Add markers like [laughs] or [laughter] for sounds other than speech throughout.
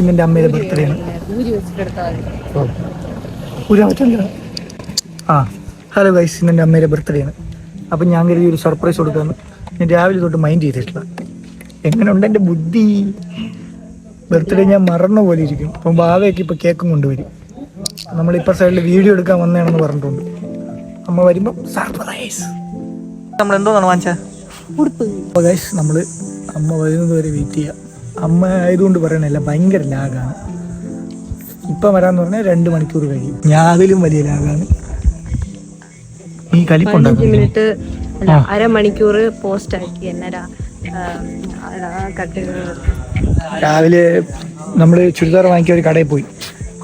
ഇന്ന് എന്റെ അമ്മയുടെ ബർത്ത്ഡേ ആണ്. ഊരാൻ പറ്റില്ല ആ ഹലോ ഗൈസ് ഇന്ന് എന്റെ അമ്മയുടെ ബർത്ത്ഡേ ആണ്. അപ്പം ഞാൻ കരുതി ഒരു സർപ്രൈസ് കൊടുക്കാമെന്ന് ഞാൻ രാവിലെ തൊട്ട് മൈൻഡ് ചെയ്തിട്ടില്ല. എങ്ങനെ ഉണ്ട് എന്റെ ബുദ്ധി? ബർത്ത്ഡേ ഞാൻ മറന്ന പോലെ ഇരിക്കും. അപ്പം ബാവയൊക്കെ ഇപ്പോൾ കേക്കും കൊണ്ടുവരും. നമ്മളിപ്പോൾ സൈഡിൽ വീഡിയോ എടുക്കാൻ വന്നതാണെന്ന് പറഞ്ഞിട്ടുണ്ട്. അമ്മ വരുമ്പോൾ സർപ്രൈസ് നമ്മൾ എന്തോന്നാണ് വാങ്ങിച്ചത് ഉടുപ്പ് ഗൈസ് നമ്മൾ അമ്മ വരുന്നത് വരെ വെയിറ്റ് ചെയ്യാം. അമ്മ ആയതുകൊണ്ട് പറയണല്ല ഭയങ്കര ലാഗാണ്. ഇപ്പം വരാന്ന് പറഞ്ഞാൽ രണ്ട് മണിക്കൂർ കഴിയും. ഞാൻ അതിലും വലിയ ലാഗാണ്. ഈ കലിപ്പുണ്ടാക്കും മിനിറ്റ്. അരമണിക്കൂർ പോസ്റ്റ് ആക്കി എന്നരാ രാവിലെ നമ്മൾ ചുരിദാർ വാങ്ങിക്കാൻ ഒരു കടയിൽ പോയി.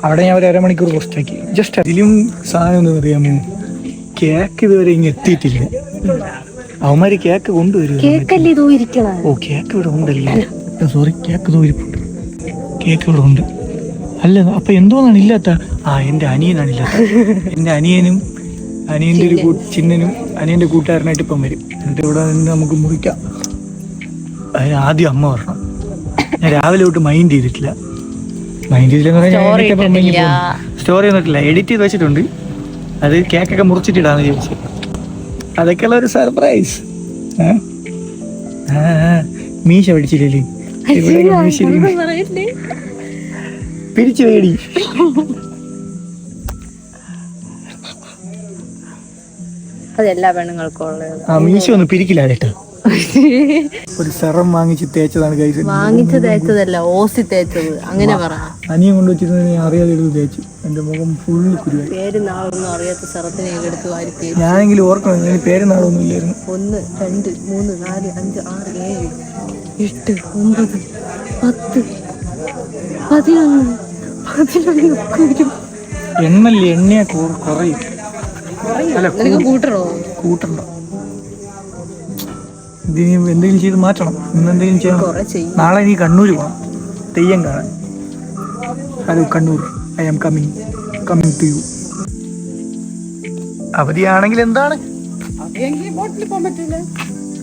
അവിടെ ഞാൻ ഒരു അരമണിക്കൂർ പോസ്റ്റ് ആക്കി. ജസ്റ്റ് അതിലും സാധനം ഒന്നും അറിയാമോ? കേക്ക് ഇതുവരെ ഇങ്ങ് എത്തിയിട്ടില്ല. അവന്മാര് കേക്ക് കൊണ്ടുവരും കേക്കല്ലേ ഇതോ ഇരിക്കണ ഓ കേക്ക് ഇവിടെ ഉണ്ടല്ലേ സോറി കേക്ക് തോരിപ്പുണ്ട് കേക്ക് ഇവിടെ ഉണ്ട് അല്ല അപ്പൊ എന്തോന്നാണ് ഇല്ലാത്ത? ആ എന്റെ അനിയനാണ് ഇല്ലാത്ത. എന്റെ അനിയനും അനിയന്റെ ഒരു കൂ- ചിന്നനും അനിയന്റെ കൂട്ടുകാരനായിട്ട് ഇപ്പം വരും. എന്നിട്ട് ഇവിടെ നിന്ന് നമുക്ക് മുറിക്കാം. അതിന് ആദ്യം അമ്മ വരണം. ഞാൻ രാവിലെ തൊട്ട് മൈൻഡ് ചെയ്തിട്ടില്ല. മൈൻഡ് Story ചെയ്തില്ല ഇട്ടിട്ടില്ല. സ്റ്റോറി ഒന്നിട്ടില്ല എഡിറ്റ് ചെയ്ത് വെച്ചിട്ടുണ്ട്. അത് കേക്കൊക്കെ മുറിച്ചിട്ടിടാന്ന് ചോദിച്ചു അതൊക്കെയുള്ള ഒരു സർപ്രൈസ് മീശ പിടിച്ചില്ലേ ഇരിക്കുന്നു. പിരിച്ചു നേടി അതെല്ലാ പെണ്ണുങ്ങൾക്കും ഉള്ളത്. ആ മീശ ഒന്ന് പിരിക്കില്ല കേട്ടോ. [laughs] ഒരു സെറം വാങ്ങിച്ച് തേച്ചതാണ് കൈസ് വാങ്ങിച്ച് തേച്ചതല്ല ഓസി തേച്ചത്. അങ്ങനെ പറ. അനിയൻ കൊണ്ടുവച്ചിരുന്നത് അറിയാതെ എടുത്ത് തേച്ചു. എന്റെ മുഖം ഫുള്ള് കുരുവായി. പേര് നാളൊന്നും അറിയാത്ത സെറത്തിനെ എടുത്ത് വാരി തേച്ചു. ഞാനെങ്കിലും ഓർക്കണം ഞാൻ പേര് നാളൊന്നും ഇല്ലായിരുന്നു. ഒന്ന് രണ്ട് മൂന്ന് നാല് അഞ്ച് ആറ് ഏഴ് എട്ട് ഒമ്പത് പത്ത് പതിനൊന്ന് പതിനൊന്ന്. എണ്ണല്ലേ എണ്ണയാ കുറയും. അല്ല കൂട്ടണോ? കൂട്ടണ്ട. ഇതിനി എന്തെങ്കിലും ചെയ്ത് മാറ്റണം. ഇന്ന് എന്തെങ്കിലും ചെയ്യണം. നാളെ നീ കണ്ണൂർ പോകണം തെയ്യം കാണാൻ. Hello Kannur. I am coming. Coming to you. അവധിയാണെങ്കിൽ എന്താണ്?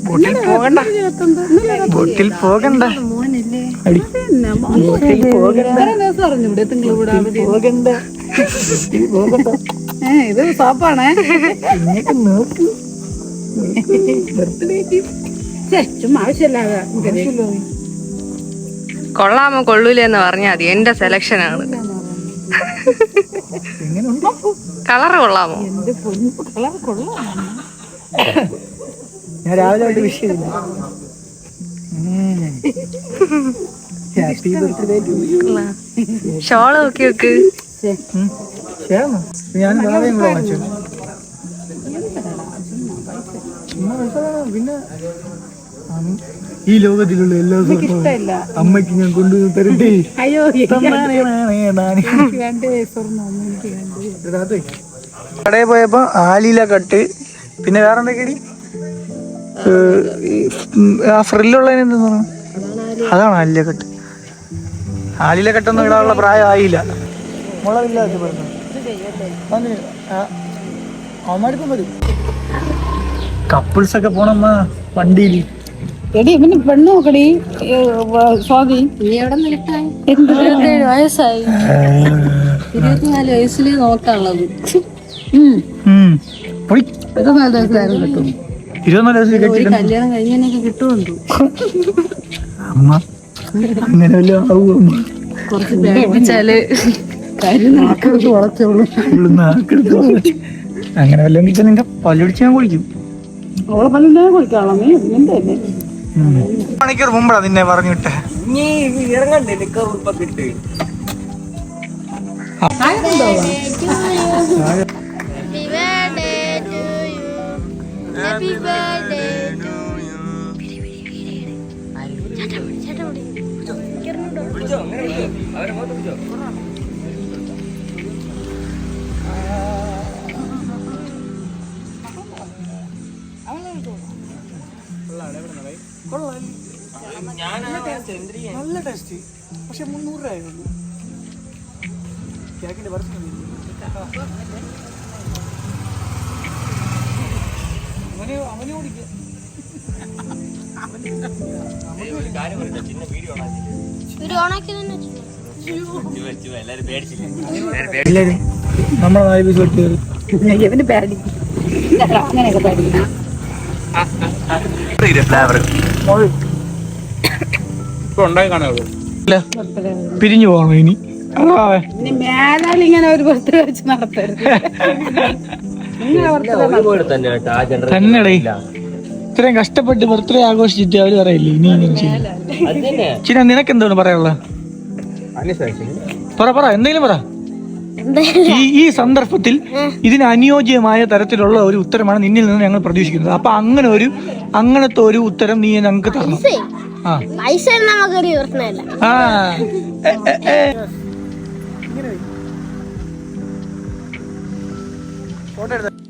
ബോട്ടിൽ പോകണ്ട. ബോട്ടിൽ പോകണ്ട. ബോട്ടിൽ പോകണ്ട. ഇത് സാപ്പാണേ. നോക്ക്. [laughs] ബർത്ത്ഡേ ചുമ്മാ ആവശ്യമില്ലാതെ കൊള്ളാമോ കൊള്ളൂലെന്ന് പറഞ്ഞാൽ മതി. എന്റെ സെലക്ഷൻ ആണ്. കൊള്ളാമോ? കളർ കൊള്ളാം. ഞാൻ രാവിലെ തൊട്ട് വിഷ് ചെയ്തില്ല. Happy birthday to you shawl നോക്കി വെക്ക്. ഞാൻ വേറെ കൂടെ വാങ്ങിച്ചു പിന്നെ ഈ ലോകത്തിലുള്ള എല്ലാ സ്വർണവും അമ്മയ്ക്ക് ഞാൻ കൊണ്ടുവന്ന് തരട്ടെ? അയ്യോ കടയിൽ പോയപ്പോ ആലില കട്ട്. പിന്നെ വേറെ എന്തൊക്കെയാടി ആ ഫ്രില്ലുള്ളതിന് എന്തെന്ന് അതാണ് ആലില കട്ട്. ആലില കട്ടൊന്നും ഇടാനുള്ള പ്രായമായില്ല. മുളകില്ല പറഞ്ഞു. കപ്പിൾസ് ഒക്കെ പോണമ്മ വണ്ടിയിൽ എടി ഇവന് പെണ്ണ് നോക്കടി. സ്വാതി. ഇരുപത്തേഴ് വയസ്സായി. ഇരുപത്തിനാല് വയസ്സിൽ നോക്കാനുള്ളത്. ഇരുപത്തിനാല് കിട്ടും. ഇരുപത്തിനാല് കെട്ടിട്ടുണ്ട് കല്യാണം കിട്ടുമുണ്ട് അമ്മ അങ്ങനെ കുറച്ച് പേടിപ്പിച്ചാൽ അങ്ങനെ വല്ലതും കിട്ടാൻ നിന്റെ പല്ലൊടിച്ച് ഞാൻ കുളിക്കും. അവളെ പല്ലിനെ കുളിക്കാളോ നീ. തന്നെ? മണിക്കൂർ മുമ്പാ നിന്നെ പറഞ്ഞു വിട്ടെ Happy birthday to you. Happy birthday to you. നല്ല ടേസ്റ്റ് പക്ഷെ മുന്നൂറ് രൂപയുള്ളൂ കേക്കിന്റെ വർഷം അവന് അവന് ഓടിക്കുക ഒരു ഓണാക്കി തന്നെ വെച്ചു. എല്ലാരും. നമ്മളെ നാല് പീസ് വെട്ടി അങ്ങനെയൊക്കെ പേടിക്കണം പിരിഞ്ഞു പോകണം ഇനി? ഇങ്ങനെ ഒരു ബർത്ത്ഡേ വെച്ച് നടത്തരുത്. ഇത്രയും കഷ്ടപ്പെട്ട് ബർത്ത്ഡേ ആഘോഷിച്ചിട്ട് അവർ പറയില്ലേ? ഇനി ഇങ്ങനെ ചെയ്യും. ചിന നിനക്ക് എന്താണ് പറയാനുള്ള പറ പറ എന്തെങ്കിലും പറ. ഈ ഈ സന്ദർഭത്തിൽ ഇതിന് അനുയോജ്യമായ തരത്തിലുള്ള ഒരു ഉത്തരമാണ് നിന്നിൽ നിന്ന് ഞങ്ങൾ പ്രതീക്ഷിക്കുന്നത്. അപ്പൊ അങ്ങനെ ഒരു അങ്ങനത്തെ ഒരു ഉത്തരം നീ ഞങ്ങൾക്ക് തരണം. ആ. പൈസ നമുക്കൊരു പ്രശ്നമില്ല. ആ. A, A, A. ഫോട്ടോ എടുത്ത